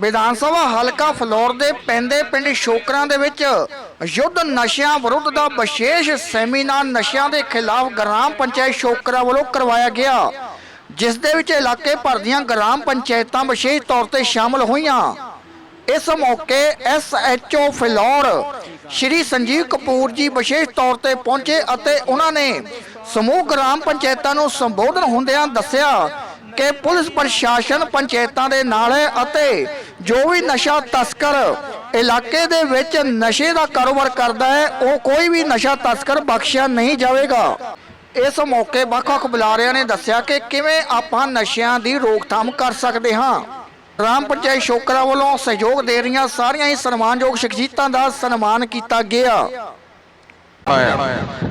ਵਿਧਾਨ ਸਭਾ ਹਲਕਾ ਫਲੋਰ ਦੇ ਪੈਂਦੇ ਪਿੰਡ ਸ਼ੋਕਰਾਂ ਦੇ ਵਿੱਚ ਯੁੱਧ ਨਸ਼ਿਆਂ ਵਿਰੁੱਧ ਦਾ ਵਿਸ਼ੇਸ਼ ਸੈਮੀਨਾਰ ਨਸ਼ਿਆਂ ਦੇ ਖਿਲਾਫ ਗ੍ਰਾਮ ਪੰਚਾਇਤ ਸ਼ੋਕਰਾ ਵੱਲੋਂ ਕਰਵਾਇਆ ਗਿਆ, ਜਿਸ ਦੇ ਵਿੱਚ ਇਲਾਕੇ ਭਰ ਦੀਆਂ ਗ੍ਰਾਮ ਪੰਚਾਇਤਾਂ ਵਿਸ਼ੇਸ਼ ਤੌਰ ਤੇ ਸ਼ਾਮਲ ਹੋਈਆਂ। ਇਸ ਮੌਕੇ ਐਸਐਚਓ ਫਿਲੌਰ ਸ਼੍ਰੀ ਸੰਜੀਵ ਕਪੂਰ ਜੀ ਵਿਸ਼ੇਸ਼ ਤੌਰ ਤੇ ਪਹੁੰਚੇ ਅਤੇ ਉਹਨਾਂ ਨੇ ਸਮੂਹ ਗ੍ਰਾਮ ਪੰਚਾਇਤਾਂ ਨੂੰ ਸੰਬੋਧਨ ਹੁੰਦਿਆਂ ਦੱਸਿਆ ਕਿ ਪੁਲਿਸ ਪ੍ਰਸ਼ਾਸਨ ਪੰਚਾਇਤਾਂ ਦੇ ਨਾਲ ਹੈ ਅਤੇ ਜੋ ਵੀ ਨਸ਼ਾ ਤਸਕਰ ਇਲਾਕੇ ਦੇ ਵਿੱਚ ਨਸ਼ੇ ਦਾ ਕਾਰੋਬਾਰ ਕਰਦਾ ਹੈ, ਉਹ ਕੋਈ ਵੀ ਨਸ਼ਾ ਤਸਕਰ ਬਖਸ਼ਿਆ ਨਹੀਂ ਜਾਵੇਗਾ। ਇਸ ਮੌਕੇ ਵੱਖ-ਵੱਖ ਬੁਲਾਰਿਆਂ ਨੇ ਦੱਸਿਆ ਕਿ ਕਿਵੇਂ ਆਪਾਂ ਨਸ਼ਿਆਂ ਦੀ ਰੋਕਥਾਮ ਕਰ ਸਕਦੇ ਹਾਂ। ਗ੍ਰਾਮ ਪੰਚਾਇਤ ਸ਼ੋਕਰਾ ਵੱਲੋਂ ਸਹਿਯੋਗ ਦੇ ਰਹੀਆਂ ਸਾਰੀਆਂ ਹੀ ਸਨਮਾਨਯੋਗ ਸ਼ਖਸੀਅਤਾਂ ਦਾ ਸਨਮਾਨ ਕੀਤਾ ਗਿਆ।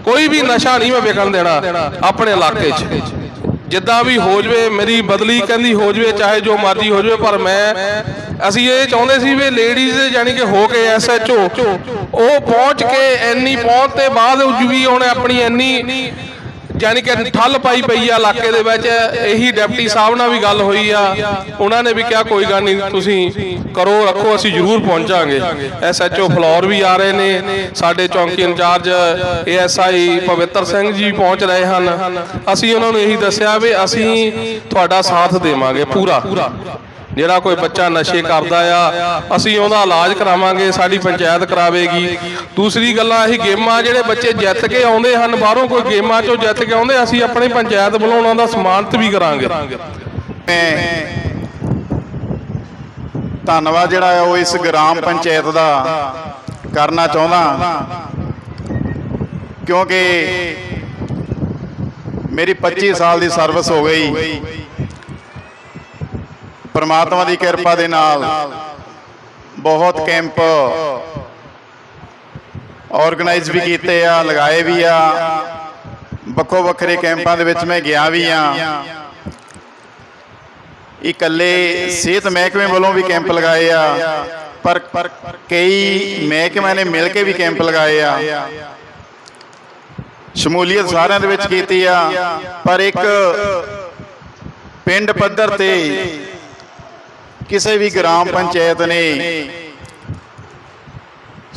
ਕੋਈ ਵੀ ਨਸ਼ਾ ਨਹੀਂ ਮੈਂ ਵਿਕਣ ਦੇਣਾ, ਆਪਣੇ ਇਲਾਕੇ 'ਚ। ਜਿੱਦਾਂ ਵੀ ਹੋ ਜਵੇ, ਮੇਰੀ ਬਦਲੀ ਕਹਿੰਦੀ ਹੋ ਜਵੇ, ਚਾਹੇ ਜੋ ਮਰਜ਼ੀ ਹੋ ਜਵੇ, ਪਰ ਮੈਂ, ਅਸੀਂ ਇਹ ਚਾਹੁੰਦੇ ਸੀ ਵੀ ਲੇਡੀਜ਼ ਯਾਨੀ ਕਿ ਹੋ ਕੇ ਐਸਐਚਓ ਉਹ ਪਹੁੰਚ ਕੇ ਇੰਨੀ ਪਹੁੰਚ ਤੇ ਬਾਅਦ ਵਿੱਚ ਵੀ ਉਹਨੇ ਆਪਣੀ ਇੰਨੀ ਯਾਨੀ ਕਿ ਠੱਲ ਪਾਈ ਪਈ ਆ ਇਲਾਕੇ ਦੇ ਵਿੱਚ। ਇਹੀ ਡਿਪਟੀ ਸਾਹਿਬ ਨਾਲ ਵੀ ਗੱਲ ਹੋਈ ਆ। ਉਹਨਾਂ ਨੇ ਵੀ ਕਿਹਾ, ਕੋਈ ਗੱਲ ਨਹੀਂ, ਤੁਸੀਂ ਕਰੋ, ਰੱਖੋ, ਅਸੀਂ ਜ਼ਰੂਰ ਪਹੁੰਚਾਂਗੇ। ਐਸਐਚਓ ਫਲੋਰ ਵੀ ਆ ਰਹੇ ਨੇ। ਸਾਡੇ ਚੌਂਕੀ ਇੰਚਾਰਜ ਏਐਸਆਈ ਪਵਿੱਤਰ ਸਿੰਘ ਜੀ ਪਹੁੰਚ ਰਹੇ ਹਨ। ਅਸੀਂ ਉਹਨਾਂ ਨੂੰ ਇਹੀ ਦੱਸਿਆ ਵੀ ਅਸੀਂ ਤੁਹਾਡਾ ਸਾਥ ਦੇਵਾਂਗੇ ਪੂਰਾ। ਜਿਹੜਾ ਕੋਈ ਬੱਚਾ ਨਸ਼ੇ ਕਰਦਾ ਆ, ਅਸੀਂ ਉਹਦਾ ਇਲਾਜ ਕਰਾਵਾਂਗੇ, ਸਾਡੀ ਪੰਚਾਇਤ ਕਰਾਵੇਗੀ। ਦੂਸਰੀ ਗੱਲਾਂ ਇਹ ਗੇਮਾਂ ਜਿਹੜੇ ਬੱਚੇ ਜਿੱਤ ਕੇ ਆਉਂਦੇ ਹਨ, ਬਾਹਰੋਂ ਕੋਈ ਗੇਮਾਂ ਚੋਂ ਜਿੱਤ ਕੇ ਆਉਂਦੇ, ਅਸੀਂ ਆਪਣੀ ਪੰਚਾਇਤ ਵੱਲੋਂ ਉਹਨਾਂ ਦਾ ਸਨਮਾਨਿਤ ਵੀ ਕਰਾਂਗੇ। ਧੰਨਵਾਦ ਜਿਹੜਾ ਹੈ ਉਹ ਇਸ ਗ੍ਰਾਮ ਪੰਚਾਇਤ ਦਾ ਕਰਨਾ ਚਾਹੁੰਦਾ ਕਿਉਂਕਿ ਮੇਰੀ 25 ਸਾਲ ਦੀ ਸਰਵਿਸ ਹੋ ਗਈ। ਪਰਮਾਤਮਾ ਦੀ ਕਿਰਪਾ ਦੇ ਨਾਲ ਬਹੁਤ ਕੈਂਪ ਆਰਗੇਨਾਈਜ਼ ਵੀ ਕੀਤੇ ਆ, ਲਗਾਏ ਵੀ ਆ। ਵੱਖੋ ਵੱਖਰੇ ਕੈਂਪਾਂ ਦੇ ਵਿੱਚ ਮੈਂ ਗਿਆ ਵੀ ਆ। ਇਕੱਲੇ ਸਿਹਤ ਮਹਿਕਮੇ ਵੱਲੋਂ ਵੀ ਕੈਂਪ ਲਗਾਏ ਆ। ਪਰ ਪਰ ਕਈ ਮਹਿਕਮਿਆਂ ਨੇ ਮਿਲ ਕੇ ਵੀ ਕੈਂਪ ਲਗਾਏ ਆ। ਸ਼ਮੂਲੀਅਤ ਸਾਰਿਆਂ ਦੇ ਵਿੱਚ ਕੀਤੀ ਆ। ਪਰ ਇੱਕ ਪਿੰਡ ਪੱਧਰ ਤੇ ਕਿਸੇ ਵੀ ਗ੍ਰਾਮ ਪੰਚਾਇਤ ਨੇ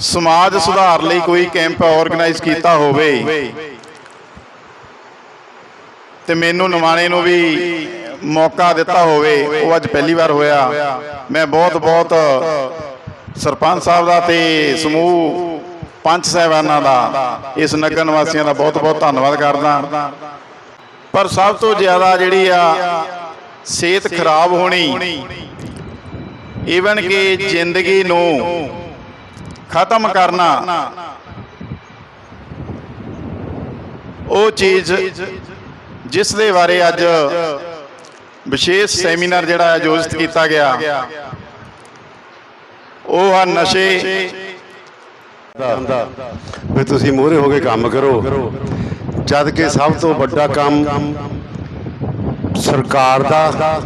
ਸਮਾਜ ਸੁਧਾਰ ਲਈ ਕੋਈ ਕੈਂਪ ਆਰਗੇਨਾਈਜ਼ ਕੀਤਾ ਹੋਵੇ। ਤੇ ਮੈਨੂੰ ਨਿਮਾਣੇ ਨੂੰ ਵੀ ਮੌਕਾ ਦਿੱਤਾ ਹੋਵੇ। ਉਹ ਅੱਜ ਪਹਿਲੀ ਵਾਰ ਹੋਇਆ। ਮੈਂ ਬਹੁਤ ਬਹੁਤ ਸਰਪੰਚ ਸਾਹਿਬ ਦਾ ਤੇ ਸਮੂਹ ਪੰਚ ਸਾਹਿਬਾਨਾਂ ਦਾ ਇਸ ਨਗਰ ਨਿਵਾਸੀਆਂ ਦਾ ਬਹੁਤ ਬਹੁਤ ਧੰਨਵਾਦ ਕਰਦਾ। ਪਰ ਸਭ ਤੋਂ ਜ਼ਿਆਦਾ ਜਿਹੜੀ ਆ ਸਿਹਤ ਖਰਾਬ ਹੋਣੀ। ਈਵਨ ਕਿ ਜ਼ਿੰਦਗੀ ਨੂੰ ਖਤਮ ਕਰਨਾ। ਉਹ ਚੀਜ਼ ਜਿਸ ਦੇ ਬਾਰੇ ਅੱਜ ਵਿਸ਼ੇਸ਼ ਸੈਮੀਨਾਰ ਜਿਹੜਾ ਆਯੋਜਿਤ ਕੀਤਾ ਗਿਆ। ਉਹ ਆ ਨਸ਼ੇ। ਦਾ ਵੀ ਤੁਸੀਂ ਮੂਹਰੇ ਹੋ ਕੇ ਕੰਮ ਕਰੋ। ਜਦ ਕਿ ਸਭ ਤੋਂ ਵੱਡਾ ਕੰਮ ਸਰਕਾਰ ਦਾ।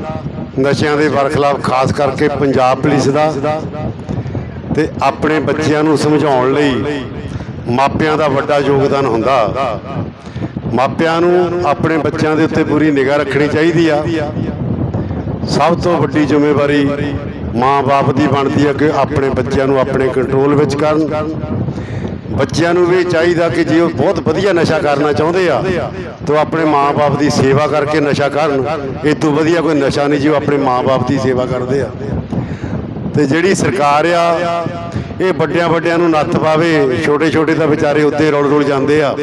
ਨਸ਼ਿਆਂ ਦੇ ਵਰਖਲਾਫ, ਖਾਸ ਕਰਕੇ ਪੰਜਾਬ ਪੁਲਿਸ ਦਾ, ਤੇ ਆਪਣੇ ਬੱਚਿਆਂ ਨੂੰ ਸਮਝਾਉਣ ਲਈ ਮਾਪਿਆਂ ਦਾ ਵੱਡਾ ਯੋਗਦਾਨ ਹੁੰਦਾ। ਮਾਪਿਆਂ ਨੂੰ ਆਪਣੇ ਬੱਚਿਆਂ ਦੇ ਉੱਤੇ ਪੂਰੀ ਨਿਗਾਹ ਰੱਖਣੀ ਚਾਹੀਦੀ ਆ। ਸਭ ਤੋਂ ਵੱਡੀ ਜ਼ਿੰਮੇਵਾਰੀ ਮਾਂ-ਬਾਪ ਦੀ ਬਣਦੀ ਹੈ ਕਿ ਆਪਣੇ ਬੱਚਿਆਂ ਨੂੰ ਆਪਣੇ ਕੰਟਰੋਲ ਵਿੱਚ ਕਰਨ। ਬੱਚਿਆਂ ਨੂੰ ਵੀ ਚਾਹੀਦਾ ਕਿ ਜੇ ਉਹ ਬਹੁਤ ਵਧੀਆ ਨਸ਼ਾ ਕਰਨਾ ਚਾਹੁੰਦੇ ਆ, ਤਾਂ ਉਹ ਆਪਣੇ ਮਾਂ-ਬਾਪ ਦੀ ਸੇਵਾ ਕਰਕੇ ਨਸ਼ਾ ਕਰਨ। ਇਹ ਤੋਂ ਵਧੀਆ ਕੋਈ ਨਸ਼ਾ ਨਹੀਂ ਜੀ, ਉਹ ਆਪਣੇ ਮਾਂ-ਬਾਪ ਦੀ ਸੇਵਾ ਕਰਦੇ ਆ। ਤੇ ਜਿਹੜੀ ਸਰਕਾਰ ਆ, ਇਹ ਵੱਡਿਆਂ ਵੱਡਿਆਂ ਨੂੰ ਨੱਥ ਪਾਵੇ ਛੋਟੇ ਛੋਟੇ ਤਾਂ ਵਿਚਾਰੇ ਉੱਤੇ ਰੋਲ ਰੋਲ ਜਾਂਦੇ ਆ।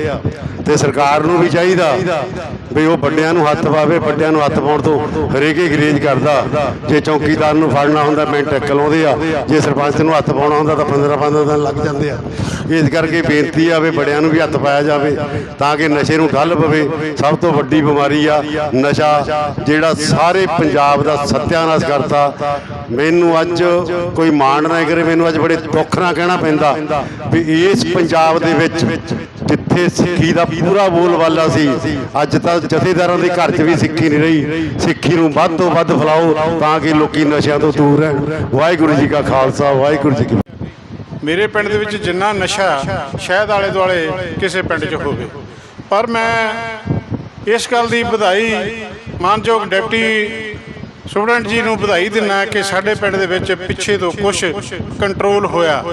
ਤੇ ਸਰਕਾਰ ਨੂੰ ਵੀ ਚਾਹੀਦਾ ਵੀ ਉਹ ਵੱਡਿਆਂ ਨੂੰ ਹੱਥ ਪਾਵੇ ਵੱਡਿਆਂ ਨੂੰ ਹੱਥ ਪਾਉਣ ਤੋਂ ਹਰੇਕੇ ਗਰੇਜ ਕਰਦਾ। ਜੇ ਚੌਕੀਦਾਰ ਨੂੰ ਫੜਨਾ ਹੁੰਦਾ ਮਿੰਟ ਇੱਕ ਲਾਉਂਦੇ ਆ। ਜੇ ਸਰਪੰਚ ਨੂੰ ਹੱਥ ਪਾਉਣਾ ਹੁੰਦਾ, ਤਾਂ 15 15 ਦਿਨ ਲੱਗ ਜਾਂਦੇ ਆ। ਇਸ ਕਰਕੇ ਬੇਨਤੀ ਆ ਵੀ ਵੱਡਿਆਂ ਨੂੰ ਵੀ ਹੱਥ ਪਾਇਆ ਜਾਵੇ, ਤਾਂ ਕਿ ਨਸ਼ੇ ਨੂੰ ਠੱਲ ਪਵੇ। ਸਭ ਤੋਂ ਵੱਡੀ ਬਿਮਾਰੀ ਆ ਨਸ਼ਾ, ਜਿਹੜਾ ਸਾਰੇ ਪੰਜਾਬ ਦਾ ਸਤਿਆਨਾਸ਼ ਕਰਤਾ ਮੈਨੂੰ ਅੱਜ ਕੋਈ ਮਾਣ ਨਾ ਕਰੇ, ਮੈਨੂੰ ਅੱਜ ਬੜੇ ਦੁੱਖ ਨਾਲ ਕਹਿਣਾ ਪੈਂਦਾ ਵੀ ਇਸ ਪੰਜਾਬ ਦੇ ਵਿੱਚ ਜਿੱਥੇ ਸਿੱਖੀ ਦਾ ਪੂਰਾ ਬੋਲਬਾਲਾ ਸੀ। ਅੱਜ ਤਾਂ ਜਥੇਦਾਰਾਂ ਦੇ ਘਰ 'ਚ ਵੀ ਸਿੱਖੀ ਨਹੀਂ ਰਹੀ। ਸਿੱਖੀ ਨੂੰ ਵੱਧ ਤੋਂ ਵੱਧ ਫੈਲਾਓ ਤਾਂ ਕਿ ਲੋਕੀ ਨਸ਼ਿਆਂ ਤੋਂ ਦੂਰ ਰਹਿਣ। ਵਾਹਿਗੁਰੂ ਜੀ ਕਾ ਖਾਲਸਾ, ਵਾਹਿਗੁਰੂ ਜੀ ਕੀ ਮੇਰੇ ਪਿੰਡ ਦੇ ਵਿੱਚ ਜਿੰਨਾ ਨਸ਼ਾ ਸ਼ਹਿਦ ਆਲੇ ਦੁਆਲੇ ਕਿਸੇ ਪਿੰਡ 'ਚ ਹੋਵੇ। ਪਰ ਮੈਂ ਇਸ ਗੱਲ ਦੀ ਵਧਾਈ ਮਾਨਯੋਗ ਡਿਪਟੀ ਸਟੂਡੈਂਟ ਜੀ ਨੂੰ ਵਧਾਈ ਦਿੰਨਾ ਕਿ ਸਾਡੇ ਪਿੰਡ ਦੇ ਵਿੱਚ ਪਿੱਛੇ ਤੋਂ ਕੁਝ ਕੰਟਰੋਲ ਹੋਇਆ।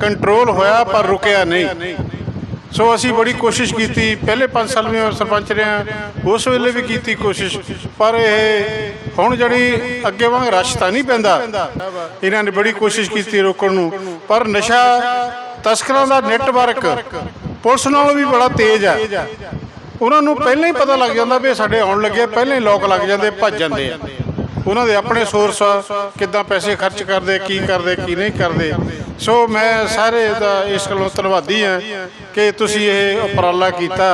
ਕੰਟਰੋਲ ਹੋਇਆ ਪਰ ਰੁਕਿਆ ਨਹੀਂ। ਸੋ ਅਸੀਂ ਬੜੀ ਕੋਸ਼ਿਸ਼ ਕੀਤੀ। ਪਹਿਲੇ 5 ਸਾਲ ਮੈਂ ਸਰਪੰਚ ਰਿਹਾ। ਉਸ ਵੇਲੇ ਵੀ ਕੀਤੀ ਕੋਸ਼ਿਸ਼। ਪਰ ਇਹ ਹੁਣ ਜਿਹੜੀ ਅੱਗੇ ਵਾਂਗ ਰਸ਼ ਤਾਂ ਨਹੀਂ ਪੈਂਦਾ। ਇਹਨਾਂ ਨੇ ਬੜੀ ਕੋਸ਼ਿਸ਼ ਕੀਤੀ ਰੋਕਣ ਨੂੰ। ਪਰ ਨਸ਼ਾ, ਤਸਕਰਾਂ ਦਾ ਨੈਟਵਰਕ ਪੁਲਿਸ ਨਾਲੋਂ ਵੀ ਬੜਾ ਤੇਜ਼ ਆ ਉਹਨਾਂ ਨੂੰ ਪਹਿਲਾਂ ਹੀ ਪਤਾ ਲੱਗ ਜਾਂਦਾ ਵੀ ਸਾਡੇ ਆਉਣ ਲੱਗੇ ਪਹਿਲਾਂ ਹੀ ਲੋਕ ਲੱਗ ਜਾਂਦੇ, ਭੱਜ ਜਾਂਦੇ ਆ। ਉਹਨਾਂ ਦੇ ਆਪਣੇ ਸੋਰਸ ਕਿੱਦਾਂ ਪੈਸੇ ਖਰਚ ਕਰਦੇ, ਕੀ ਕਰਦੇ, ਕੀ ਨਹੀਂ ਕਰਦੇ। ਸੋ ਮੈਂ ਸਾਰੇ ਦਾ ਇਸ ਗੱਲੋਂ ਧੰਨਵਾਦੀ ਹਾਂ ਕਿ ਤੁਸੀਂ ਇਹ ਉਪਰਾਲਾ ਕੀਤਾ।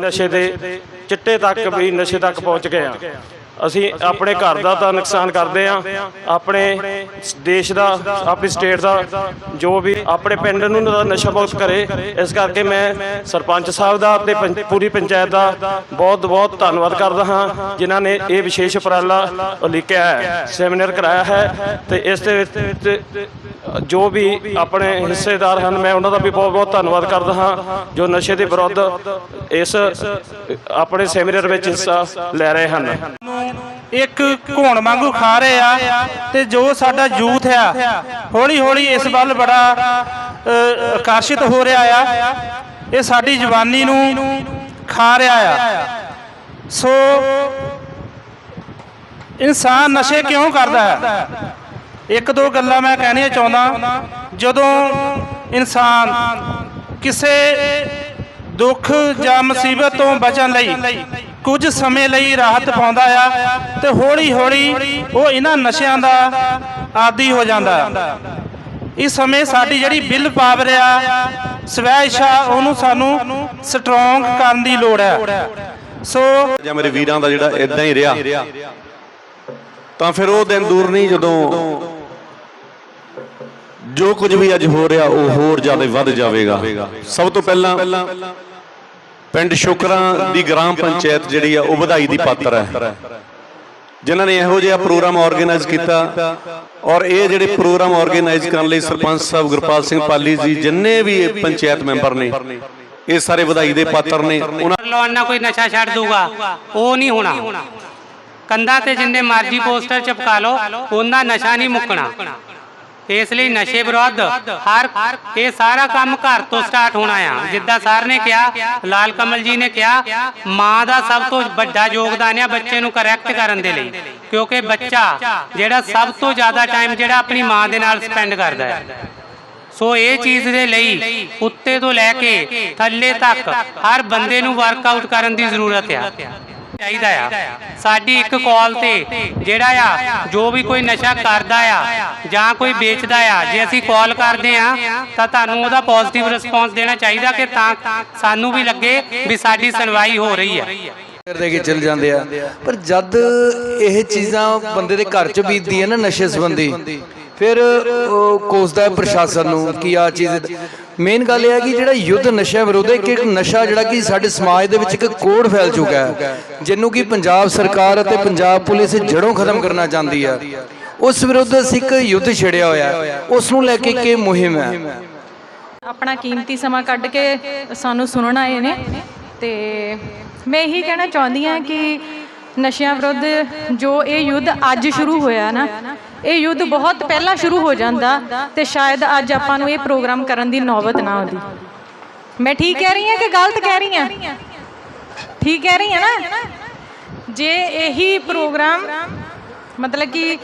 ਨਸ਼ੇ ਦੇ ਚਿੱਟੇ ਤੱਕ ਵੀ ਨਸ਼ੇ ਤੱਕ ਪਹੁੰਚ ਗਏ ਆ। ਅਸੀਂ ਆਪਣੇ ਘਰ ਦਾ ਤਾਂ ਨੁਕਸਾਨ ਕਰਦੇ ਆ ਆਪਣੇ ਦੇਸ਼ ਦਾ ਆਪਣੀ ਸਟੇਟ ਦਾ ਜੋ ਵੀ ਆਪਣੇ ਪਿੰਡ ਨੂੰ ਨਸ਼ਾ ਮੁਕਤ ਕਰੇ। ਇਸ ਕਰਕੇ ਮੈਂ ਸਰਪੰਚ ਸਾਹਿਬ ਦਾ ਤੇ ਪੂਰੀ ਪੰਚਾਇਤ ਦਾ ਬਹੁਤ ਬਹੁਤ ਧੰਨਵਾਦ ਕਰਦਾ ਹਾਂ। ਜਿਨ੍ਹਾਂ ਨੇ ਇਹ ਵਿਸ਼ੇਸ਼ ਉਪਰਾਲਾ ਲਿਖਿਆ ਹੈ ਸੈਮੀਨਾਰ ਕਰਾਇਆ ਹੈ ਤੇ ਇਸ ਦੇ ਵਿੱਚ ਜੋ ਵੀ ਆਪਣੇ ਹਿੱਸੇਦਾਰ ਹਨ ਮੈਂ ਉਹਨਾਂ ਦਾ ਵੀ ਬਹੁਤ ਬਹੁਤ ਧੰਨਵਾਦ ਕਰਦਾ ਹਾਂ। ਜੋ ਨਸ਼ੇ ਦੇ ਵਿਰੁੱਧ ਇਸ ਆਪਣੇ ਸੈਮੀਨਾਰ ਵਿੱਚ ਹਿੱਸਾ ਲੈ ਰਹੇ ਹਨ। ਇੱਕ ਘੋਣ ਵਾਂਗੂ ਖਾ ਰਹੇ ਆ ਤੇ ਜੋ ਸਾਡਾ ਯੂਥ ਆ ਹੌਲੀ ਹੌਲੀ ਇਸ ਵੱਲ ਬੜਾ ਆਕਰਸ਼ਿਤ ਹੋ ਰਿਹਾ ਆ। ਇਹ ਸਾਡੀ ਜਵਾਨੀ ਨੂੰ ਖਾ ਰਿਹਾ ਆ। ਸੋ, ਇਨਸਾਨ ਨਸ਼ੇ ਕਿਉਂ ਕਰਦਾ ਹੈ? ਇੱਕ ਦੋ ਗੱਲਾਂ ਮੈਂ ਕਹਿਣੀਆਂ ਚਾਹੁੰਦਾ। ਜਦੋਂ ਇਨਸਾਨ ਕਿਸੇ ਦੁੱਖ ਜਾਂ ਮੁਸੀਬਤ ਤੋਂ ਬਚਣ ਲਈ ਕੁਝ ਸਮੇਂ ਲਈ ਰਾਹਤ ਪਾਉਂਦਾ ਆ ਤੇ ਹੌਲੀ ਹੌਲੀ ਉਹ ਇਹਨਾਂ ਨਸ਼ਿਆਂ ਦਾ ਆਦੀ ਹੋ ਜਾਂਦਾ। ਇਸ ਸਮੇਂ ਸਾਡੀ ਜਿਹੜੀ ਬਿੱਲ ਪਾਵਰ ਆ, ਸਵੈ ਇੱਛਾ, ਉਹਨੂੰ ਸਾਨੂੰ ਸਟਰੋਂਗ ਕਰਨ ਦੀ ਲੋੜ ਹੈ ਸੋ ਜਾਂ ਮੇਰੇ ਵੀਰਾਂ ਦਾ ਜਿਹੜਾ ਇਦਾਂ ਹੀ ਰਿਹਾ, ਤਾਂ ਫਿਰ ਉਹ ਦਿਨ ਦੂਰ ਨਹੀਂ ਜਦੋਂ ਜੋ ਕੁਝ ਵੀ ਅੱਜ ਹੋ ਰਿਹਾ, ਉਹ ਹੋਰ ਜ਼ਿਆਦਾ ਵੱਧ ਜਾਵੇਗਾ। ਸਭ ਤੋਂ ਪਹਿਲਾਂ ਪਿੰਡ ਸ਼ੁਕਰਾਂ ਦੀ ਗ੍ਰਾਮ ਪੰਚਾਇਤ ਜਿਹੜੀ ਆ, ਉਹ ਵਧਾਈ ਦੀ ਪਾਤਰ ਹੈ। ਜਿਨ੍ਹਾਂ ਨੇ ਇਹੋ ਜਿਹਾ ਪ੍ਰੋਗਰਾਮ ਆਰਗੇਨਾਈਜ਼ ਕੀਤਾ ਔਰ ਇਹ ਜਿਹੜੇ ਪ੍ਰੋਗਰਾਮ ਆਰਗੇਨਾਈਜ਼ ਕਰਨ ਲਈ ਸਰਪੰਚ ਸਾਹਿਬ ਗੁਰਪਾਲ ਸਿੰਘ ਪਾਲੀ ਜੀ, ਜਿੰਨੇ ਵੀ ਪੰਚਾਇਤ ਮੈਂਬਰ ਨੇ, ਇਹ ਸਾਰੇ ਵਧਾਈ ਦੇ ਪਾਤਰ ਨੇ। ਉਹਨਾਂ ਨੌਜਵਾਨ ਕੋਈ ਨਸ਼ਾ ਛੱਡ ਦੂਗਾ। ਉਹ ਨਹੀਂ ਹੋਣਾ। ਕੰਧਾਂ ਤੇ ਜਿੰਨੇ ਮਰਜ਼ੀ ਪੋਸਟਰ ਚਪਕਾ ਲਓ, ਉਹਨਾਂ ਨਸ਼ਾ ਨਹੀਂ ਮੁੱਕਣਾ। ਇਸ ਲਈ ਨਸ਼ੇ ਵਿਰੁੱਧ ਹਰ ਇਹ ਸਾਰਾ ਕੰਮ ਘਰ ਤੋਂ ਸਟਾਰਟ ਹੋਣਾ ਆ। ਜਿੱਦਾਂ ਸਰ ਨੇ ਕਿਹਾ, ਲਾਲ ਕਮਲ ਜੀ ਨੇ ਕਿਹਾ, ਮਾਂ ਦਾ ਸਭ ਤੋਂ ਵੱਡਾ ਯੋਗਦਾਨ ਆ ਬੱਚੇ ਨੂੰ ਕਰੈਕਟ ਕਰਨ ਦੇ ਲਈ। ਕਿਉਂਕਿ ਬੱਚਾ ਜਿਹੜਾ ਸਭ ਤੋਂ ਜ਼ਿਆਦਾ ਟਾਈਮ ਜਿਹੜਾ ਆਪਣੀ ਮਾਂ ਦੇ ਨਾਲ ਸਪੈਂਡ ਕਰਦਾ ਹੈ। ਸੋ ਇਹ ਚੀਜ਼ ਦੇ ਲਈ ਉੱਤੇ ਤੋਂ ਲੈ ਕੇ ਥੱਲੇ ਤੱਕ ਹਰ ਬੰਦੇ ਨੂੰ ਵਰਕਆਊਟ ਕਰਨ ਦੀ ਜ਼ਰੂਰਤ ਆ। ਚਾਹੀਦਾ ਆ। ਸਾਡੀ ਇੱਕ ਕਾਲ ਤੇ ਜਿਹੜਾ ਆ, ਜੋ ਵੀ ਕੋਈ ਨਸ਼ਾ ਕਰਦਾ ਆ ਜਾਂ ਕੋਈ ਵੇਚਦਾ ਆ, ਜੇ ਅਸੀਂ ਕਾਲ ਕਰਦੇ ਆ, ਤਾਂ ਤੁਹਾਨੂੰ ਉਹਦਾ ਪੋਜ਼ਿਟਿਵ ਰਿਸਪੌਂਸ ਦੇਣਾ ਚਾਹੀਦਾ ਕਿ ਤਾਂ ਸਾਨੂੰ ਵੀ ਲੱਗੇ ਵੀ ਸਾਡੀ ਸੁਣਵਾਈ ਹੋ ਰਹੀ ਹੈ ਦੇ ਕੇ ਚਲ ਜਾਂਦੇ ਆ। ਪਰ ਜਦ ਇਹ ਚੀਜ਼ਾਂ ਬੰਦੇ ਦੇ ਘਰ ਚ ਬੀਤਦੀ ਹੈ ਨਾ ਨਸ਼ੇ ਸੰਬੰਧੀ, ਫਿਰ ਕੋਸਦਾ ਪ੍ਰਸ਼ਾਸਨ ਨੂੰ ਕਿ ਆ ਚੀਜ਼ ਮੇਨ ਗੱਲ ਇਹ ਹੈ ਕਿ ਜਿਹੜਾ ਯੁੱਧ ਨਸ਼ਿਆਂ ਵਿਰੁੱਧ ਹੈ, ਇੱਕ ਨਸ਼ਾ ਜਿਹੜਾ ਕਿ ਸਾਡੇ ਸਮਾਜ ਦੇ ਵਿੱਚ ਇੱਕ ਕੋੜ ਫੈਲ ਚੁੱਕਾ ਹੈ, ਜਿਹਨੂੰ ਕਿ ਪੰਜਾਬ ਸਰਕਾਰ ਅਤੇ ਪੰਜਾਬ ਪੁਲਿਸ ਜੜੋਂ ਖਤਮ ਕਰਨਾ ਚਾਹੁੰਦੀ ਹੈ। ਉਸ ਵਿਰੁੱਧ ਅਸੀਂ ਇੱਕ ਯੁੱਧ ਛੇੜਿਆ ਹੋਇਆ ਹੈ। ਉਸ ਨੂੰ ਲੈ ਕੇ ਕੀ ਮੁਹਿੰਮ ਹੈ। ਆਪਣਾ ਕੀਮਤੀ ਸਮਾਂ ਕੱਢ ਕੇ ਸਾਨੂੰ ਸੁਣਨਾ ਆਏ ਨੇ ਤੇ ਮੈਂ ਇਹੀ ਕਹਿਣਾ ਚਾਹੁੰਦੀ ਹਾਂ ਕਿ ਨਸ਼ਿਆਂ ਵਿਰੁੱਧ ਜੋ ਇਹ ਯੁੱਧ ਅੱਜ ਸ਼ੁਰੂ ਹੋਇਆ ਨਾ ਇਹ ਯੁੱਧ ਬਹੁਤ ਪਹਿਲਾਂ ਸ਼ੁਰੂ ਹੋ ਜਾਂਦਾ ਤੇ ਸ਼ਾਇਦ ਅੱਜ ਆਪਾਂ ਨੂੰ ਇਹ ਪ੍ਰੋਗਰਾਮ ਕਰਨ ਦੀ ਨੌਬਤ ਨਾ ਆਉਂਦੀ। ਮੈਂ ਠੀਕ ਕਹਿ ਰਹੀ ਹਾਂ ਕਿ ਗਲਤ ਕਹਿ ਰਹੀ ਹਾਂ? ਠੀਕ ਕਹਿ ਰਹੀ ਹਾਂ ਨਾ? ਜੇ ਇਹੀ ਪ੍ਰੋਗਰਾਮ, ਮਤਲਬ ਕਿ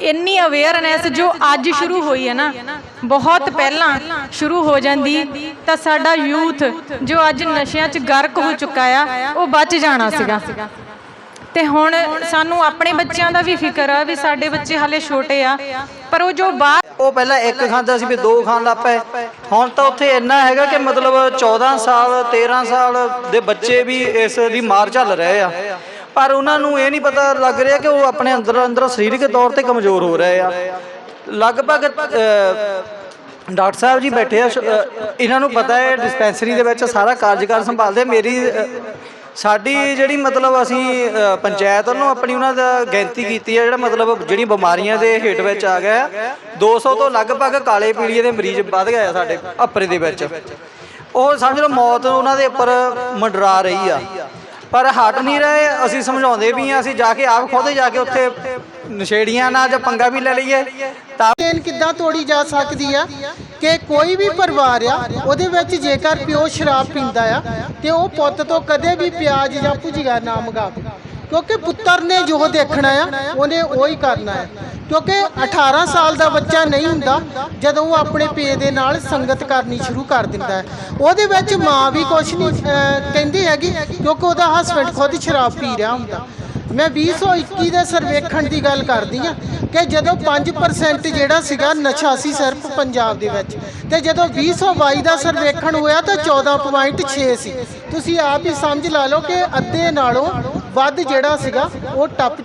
ਇੰਨੀ ਅਵੇਅਰਨੈਸ ਜੋ ਅੱਜ ਸ਼ੁਰੂ ਹੋਈ ਹੈ ਨਾ, ਬਹੁਤ ਪਹਿਲਾਂ ਸ਼ੁਰੂ ਹੋ ਜਾਂਦੀ, ਤਾਂ ਸਾਡਾ ਯੂਥ ਜੋ ਅੱਜ ਨਸ਼ਿਆਂ 'ਚ ਗਰਕ ਹੋ ਚੁੱਕਾ ਆ, ਉਹ ਬਚ ਜਾਣਾ ਸੀਗਾ। ਤੇ ਹੁਣ ਸਾਨੂੰ ਆਪਣੇ ਬੱਚਿਆਂ ਦਾ ਵੀ ਫਿਕਰ ਆ ਵੀ ਸਾਡੇ ਬੱਚੇ ਹਾਲੇ ਛੋਟੇ ਆ, ਪਰ ਉਹ ਜੋ ਬਾਹਰ ਉਹ ਪਹਿਲਾਂ ਇੱਕ ਖਾਂਦਾ ਸੀ, ਵੀ ਦੋ ਖਾਣ ਲੱਗ ਪਏ। ਹੁਣ ਤਾਂ ਉੱਥੇ ਇੰਨਾ ਹੈਗਾ ਕਿ ਮਤਲਬ 14 ਸਾਲ 13 ਸਾਲ ਦੇ ਬੱਚੇ ਵੀ ਇਸ ਦੀ ਮਾਰ ਝੱਲ ਰਹੇ ਆ। ਪਰ ਉਹਨਾਂ ਨੂੰ ਇਹ ਨਹੀਂ ਪਤਾ ਲੱਗ ਰਿਹਾ ਕਿ ਉਹ ਆਪਣੇ ਅੰਦਰ ਅੰਦਰ ਸਰੀਰਕ ਤੌਰ ਤੇ ਕਮਜ਼ੋਰ ਹੋ ਰਹੇ ਆ। ਲਗਭਗ ਡਾਕਟਰ ਸਾਹਿਬ ਜੀ ਬੈਠੇ ਆ ਇਹਨਾਂ ਨੂੰ ਪਤਾ ਹੈ, ਡਿਸਪੈਂਸਰੀ ਦੇ ਵਿੱਚ ਸਾਰਾ ਕਾਰਜਕਾਰ ਸੰਭਾਲਦੇ ਮੇਰੀ ਸਾਡੀ ਜਿਹੜੀ ਮਤਲਬ ਅਸੀਂ ਅ, ਪੰਚਾਇਤ ਵੱਲੋਂ ਆਪਣੀ ਉਹਨਾਂ ਦਾ ਗਿਣਤੀ ਕੀਤੀ ਹੈ ਜਿਹੜਾ ਮਤਲਬ ਜਿਹੜੀ ਬਿਮਾਰੀਆਂ ਦੇ ਹੇਠ ਵਿੱਚ ਆ ਗਿਆ 200 ਤੋਂ ਲਗਭਗ ਕਾਲੇ ਪੀਲੀਏ ਦੇ ਮਰੀਜ਼ ਵੱਧ ਗਏ ਆ ਸਾਡੇ ਅੱਪਰੇ ਦੇ ਵਿੱਚ। ਉਹ ਸਮਝ ਲਓ ਮੌਤ ਉਹਨਾਂ ਦੇ ਉੱਪਰ ਮੰਡਰਾ ਰਹੀ ਆ। ਪਰ ਹਟ ਨਹੀਂ ਰਹੇ ਅਸੀਂ ਸਮਝਾਉਂਦੇ ਵੀ ਆ ਅਸੀਂ ਜਾ ਕੇ ਆਪ ਖੁਦ ਜਾ ਕੇ ਉੱਥੇ ਨਸ਼ੇੜੀਆਂ ਨਾਲ ਜਾਂ ਪੰਗਾ ਵੀ ਲੈ ਲਈਏ। ਤਾਂ ਚੇਨ ਕਿੱਦਾਂ ਤੋੜੀ ਜਾ ਸਕਦੀ ਆ? ਕਿ ਕੋਈ ਵੀ ਪਰਿਵਾਰ ਆ, ਉਹਦੇ ਵਿੱਚ ਜੇਕਰ ਪਿਓ ਸ਼ਰਾਬ ਪੀਂਦਾ ਆ, ਤੇ ਉਹ ਪੁੱਤ ਤੋਂ ਕਦੇ ਵੀ ਪਿਆਜ਼ ਜਾਂ ਭੁਜੀਆ ਨਾ ਮੰਗਾਵੇ ਕਿਉਂਕਿ ਪੁੱਤਰ ਨੇ ਜੋ ਦੇਖਣਾ ਆ, ਉਹਨੇ ਉਹ ਹੀ ਕਰਨਾ ਹੈ ਕਿਉਂਕਿ 18 ਸਾਲ ਦਾ ਬੱਚਾ ਨਹੀਂ ਹੁੰਦਾ, ਜਦੋਂ ਉਹ ਆਪਣੇ ਪੇ ਦੇ ਨਾਲ ਸੰਗਤ ਕਰਨੀ ਸ਼ੁਰੂ ਕਰ ਦਿੰਦਾ ਹੈ। ਉਹਦੇ ਵਿੱਚ ਮਾਂ ਵੀ ਕੁਝ ਨਹੀਂ ਕਹਿੰਦੀ ਹੈਗੀ, ਕਿਉਂਕਿ ਉਹਦਾ ਹਸਬੰਡ ਖੁਦ ਸ਼ਰਾਬ ਪੀ ਰਿਹਾ ਹੁੰਦਾ। ਮੈਂ 2021 ਦੇ ਸਰਵੇਖਣ ਦੀ ਗੱਲ ਕਰਦੀ ਆ ਕਿ ਜਦੋਂ 5% ਜਿਹੜਾ ਸੀਗਾ ਨਸ਼ਾ ਸੀ ਸਿਰਫ ਪੰਜਾਬ ਦੇ ਵਿੱਚ, ਤੇ ਜਦੋਂ 2022 ਦਾ ਸਰਵੇਖਣ ਹੋਇਆ ਤਾਂ 14.6 ਸੀ। ਤੁਸੀਂ ਆਪ ਹੀ ਸਮਝ ਲਾ ਲਓ ਕਿ ਅੱਧੇ ਨਾਲੋਂ ਵੱਧ ਜਿਹੜਾ ਸੀਗਾ, ਉਹ ਟੱਪ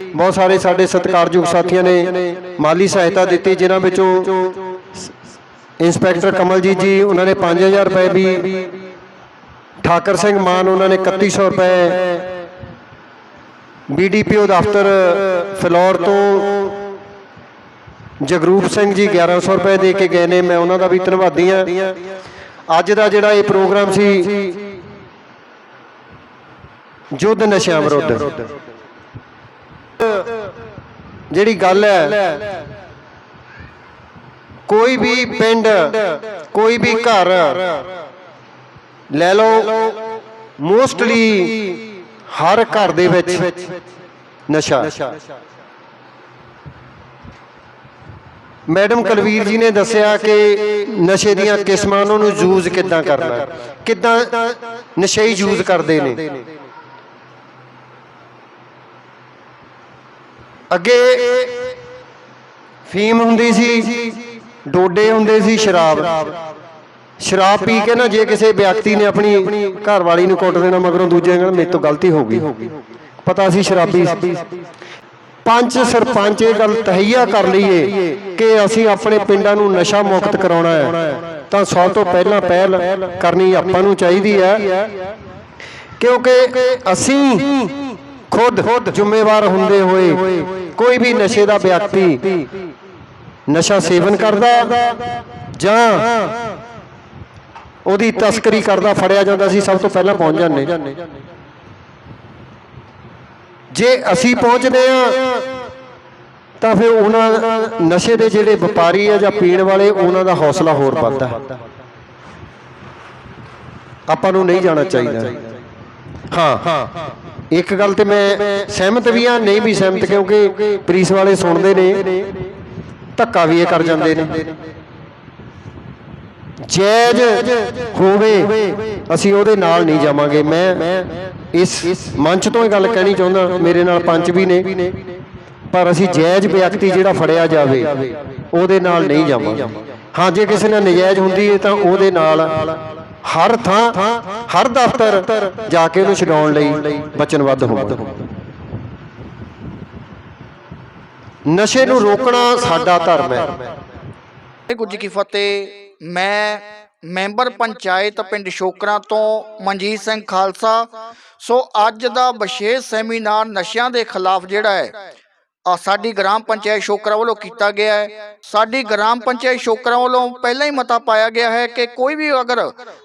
ਬਹੁਤ ਸਾਰੇ ਸਾਡੇ ਸਤਿਕਾਰਯੋਗ ਸਾਥੀਆਂ ਨੇ ਮਾਲੀ ਸਹਾਇਤਾ ਦਿੱਤੀ, ਜਿਨ੍ਹਾਂ ਵਿੱਚੋਂ ਇੰਸਪੈਕਟਰ ਕਮਲਜੀਤ ਜੀ, ਉਹਨਾਂ ਨੇ 5000 ਰੁਪਏ ਵੀ, ਠਾਕਰ ਸਿੰਘ ਮਾਨ, ਉਹਨਾਂ ਨੇ 3100 ਰੁਪਏ ਬੀਡੀਪੀਓ ਦਫ਼ਤਰ ਫਲੋਰ ਤੋਂ ਜਗਰੂਪ ਸਿੰਘ ਜੀ 1100 ਰੁਪਏ ਦੇ ਕੇ ਗਏ ਨੇ, ਮੈਂ ਉਹਨਾਂ ਦਾ ਵੀ ਧੰਨਵਾਦੀ ਹਾਂ। ਅੱਜ ਦਾ ਜਿਹੜਾ ਇਹ ਪ੍ਰੋਗਰਾਮ ਸੀ, ਯੁੱਧ ਨਸ਼ਿਆਂ ਵਿਰੁੱਧ। ਜਿਹੜੀ ਗੱਲ ਹੈ, ਕੋਈ ਵੀ ਪਿੰਡ, ਕੋਈ ਵੀ ਘਰ, ਲੈ ਲਓ ਮੋਸਟਲੀ ਹਰ ਘਰ ਦੇ ਵਿੱਚ ਨਸ਼ਾ। ਮੈਡਮ ਕਲਵੀਰ ਜੀ ਨੇ ਦੱਸਿਆ ਕਿ ਨਸ਼ੇ ਦੀਆਂ ਕਿਸਮਾਂ ਉਹਨਾਂ ਨੂੰ ਯੂਜ਼ ਕਿੱਦਾਂ ਕਰਨਾ ਕਿੱਦਾਂ ਨਸ਼ੇ ਯੂਜ਼ ਕਰਦੇ ਨੇ? ਅੱਗੇ ਫੀਮ ਹੁੰਦੀ ਸੀ, ਡੋਡੇ ਹੁੰਦੇ ਸੀ, ਸ਼ਰਾਬ। ਸ਼ਰਾਬ ਪੀ ਕੇ ਨਾ ਜੇ ਕਿਸੇ ਵਿਅਕਤੀ ਨੇ ਆਪਣੀ ਘਰ ਵਾਲੀ ਨੂੰ ਕੁੱਟ ਦੇਣਾ ਮਗਰੋਂ ਦੂਜੇ ਨਾਲ ਮੇਰੇ ਤੋਂ ਗਲਤੀ ਹੋ ਗਈ। ਪਤਾ ਸੀ ਸ਼ਰਾਬੀ ਪੰਜ ਸਰਪੰਚ ਇਹ ਗੱਲ ਤਹਈਆ ਕਰ ਲਈਏ ਕਿ ਅਸੀਂ ਆਪਣੇ ਪਿੰਡਾਂ ਨੂੰ ਨਸ਼ਾ ਮੁਕਤ ਕਰਾਉਣਾ ਹੈ। ਤਾਂ ਸਭ ਤੋਂ ਪਹਿਲਾਂ ਪਹਿਲ ਕਰਨੀ ਆਪਾਂ ਨੂੰ ਚਾਹੀਦੀ ਹੈ। ਕਿਉਂਕਿ ਅਸੀਂ ਖੁਦ ਜ਼ਿੰਮੇਵਾਰ ਹੁੰਦੇ ਹੋਏ ਕੋਈ ਵੀ ਨਸ਼ੇ ਦਾ ਵਿਅਕਤੀ ਨਸ਼ਾ ਸੇਵਨ ਕਰਦਾ ਜਾਂ ਉਹਦੀ ਤਸਕਰੀ ਕਰਦਾ ਫੜਿਆ ਜਾਂਦਾ ਸੀ ਸਭ ਤੋਂ ਪਹਿਲਾਂ ਪਹੁੰਚ ਜਾਂਦੇ। ਜੇ ਅਸੀਂ ਪਹੁੰਚਦੇ ਆ ਤਾਂ ਫਿਰ ਉਹਨਾਂ ਨਸ਼ੇ ਦੇ ਜਿਹੜੇ ਵਪਾਰੀ ਆ ਜਾਂ ਪੀਣ ਵਾਲੇ ਉਹਨਾਂ ਦਾ ਹੌਸਲਾ ਹੋਰ ਵੱਧਦਾ ਆਪਾਂ ਨੂੰ ਨਹੀਂ ਜਾਣਾ ਚਾਹੀਦਾ। ਹਾਂ ਇੱਕ ਗੱਲ ਤੇ ਮੈਂ ਸਹਿਮਤ ਵੀ ਆ ਨਹੀਂ ਵੀ ਸਹਿਮਤ ਕਿਉਂਕਿ ਪੁਲਿਸ ਵਾਲੇ ਸੁਣਦੇ ਨੇ ਧੱਕਾ ਵੀ ਇਹ ਕਰ ਜਾਂਦੇ ਨੇ। ਜੈਜ ਹੋਵੇ, ਅਸੀਂ ਉਹਦੇ ਨਾਲ ਨਹੀਂ ਜਾਵਾਂਗੇ। ਮੈਂ ਇਸ ਮੰਚ ਤੋਂ ਇਹ ਗੱਲ ਕਹਿਣੀ ਚਾਹੁੰਦਾ, ਮੇਰੇ ਨਾਲ ਪੰਚ ਵੀ ਨੇ, ਪਰ ਅਸੀਂ ਜਾਇਜ਼ ਵਿਅਕਤੀ ਜਿਹੜਾ ਫੜਿਆ ਜਾਵੇ, ਉਹਦੇ ਨਾਲ ਨਹੀਂ ਜਾਵਾਂਗੇ। ਹਾਂ, ਜੇ ਕਿਸੇ ਨਾਲ ਨਜਾਇਜ਼ ਹੁੰਦੀ ਹੈ ਤਾਂ ਉਹਦੇ ਨਾਲ ਹਰ ਥਾਂ, ਹਰ ਦਫ਼ਤਰ ਜਾ ਕੇ ਉਹਨੂੰ ਛਡਾਉਣ ਲਈ ਵਚਨਬੱਧ ਹੋਵਾਂਗੇ ਨਸ਼ੇ ਨੂੰ ਰੋਕਣਾ ਸਾਡਾ ਧਰਮ ਹੈ। ਵਾਹਿਗੁਰੂ ਕੀ ਫਤਿਹ। ਮੈਂ ਮੈਂਬਰ ਪੰਚਾਇਤ ਪਿੰਡ ਸ਼ੋਕਰਾਂ ਤੋਂ ਮਨਜੀਤ ਸਿੰਘ ਖਾਲਸਾ। ਸੋ ਅੱਜ ਦਾ ਵਿਸ਼ੇਸ਼ ਸੈਮੀਨਾਰ ਨਸ਼ਿਆਂ ਦੇ ਖਿਲਾਫ ਜਿਹੜਾ ਹੈ ਸਾਡੀ ਗ੍ਰਾਮ ਪੰਚਾਇਤ ਸ਼ੋਕਰਾ ਵੱਲੋਂ ਕੀਤਾ ਗਿਆ ਹੈ। ਸਾਡੀ ਗ੍ਰਾਮ ਪੰਚਾਇਤ ਸ਼ੋਕਰਾ ਵੱਲੋਂ ਪਹਿਲਾਂ ਹੀ ਮਤਾ ਪਾਇਆ ਗਿਆ ਹੈ ਕਿ ਕੋਈ ਵੀ ਅਗਰ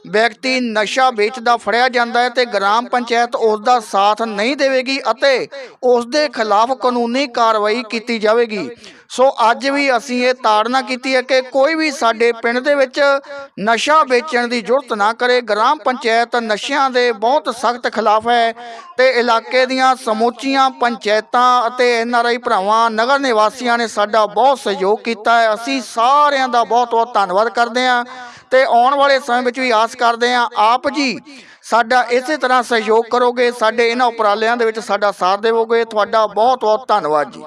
ਵਿਅਕਤੀ ਨਸ਼ਾ ਵੇਚਦਾ ਫੜਿਆ ਜਾਂਦਾ ਹੈ ਤੇ ਗ੍ਰਾਮ ਪੰਚਾਇਤ ਉਸ ਦਾ ਸਾਥ ਨਹੀਂ ਦੇਵੇਗੀ ਅਤੇ ਉਸ ਦੇ ਖਿਲਾਫ ਕਾਨੂੰਨੀ ਕਾਰਵਾਈ ਕੀਤੀ ਜਾਵੇਗੀ। ਸੋ ਅੱਜ ਵੀ ਅਸੀਂ ਇਹ ਤਾੜਨਾ ਕੀਤੀ ਹੈ ਕਿ ਕੋਈ ਵੀ ਸਾਡੇ ਪਿੰਡ ਦੇ ਵਿੱਚ ਨਸ਼ਾ ਵੇਚਣ ਦੀ ਜ਼ਰੂਰਤ ਨਾ ਕਰੇ। ਗ੍ਰਾਮ ਪੰਚਾਇਤ ਨਸ਼ਿਆਂ ਦੇ ਬਹੁਤ ਸਖਤ ਖਿਲਾਫ ਹੈ ਤੇ ਇਲਾਕੇ ਦੀਆਂ ਸਮੁੱਚੀਆਂ ਪੰਚਾਇਤਾਂ ਅਤੇ ਐੱਨ ਆਰ ਆਈ ਭਰਾਵਾਂ, ਨਗਰ ਨਿਵਾਸੀਆਂ ਨੇ ਸਾਡਾ ਬਹੁਤ ਸਹਿਯੋਗ ਕੀਤਾ ਹੈ। ਅਸੀਂ ਸਾਰਿਆਂ ਦਾ ਬਹੁਤ ਬਹੁਤ ਧੰਨਵਾਦ ਕਰਦੇ ਹਾਂ ਤੇ ਆਉਣ ਵਾਲੇ ਸਮੇਂ ਵਿੱਚ ਵੀ ਆਸ ਕਰਦੇ ਹਾਂ, ਆਪ ਜੀ ਸਾਡਾ ਇਸੇ ਤਰ੍ਹਾਂ ਸਹਿਯੋਗ ਕਰੋਗੇ, ਸਾਡੇ ਇਹਨਾਂ ਉਪਰਾਲਿਆਂ ਦੇ ਵਿੱਚ ਸਾਡਾ ਸਾਥ ਦੇਵੋਗੇ। ਤੁਹਾਡਾ ਬਹੁਤ ਬਹੁਤ ਧੰਨਵਾਦ ਜੀ।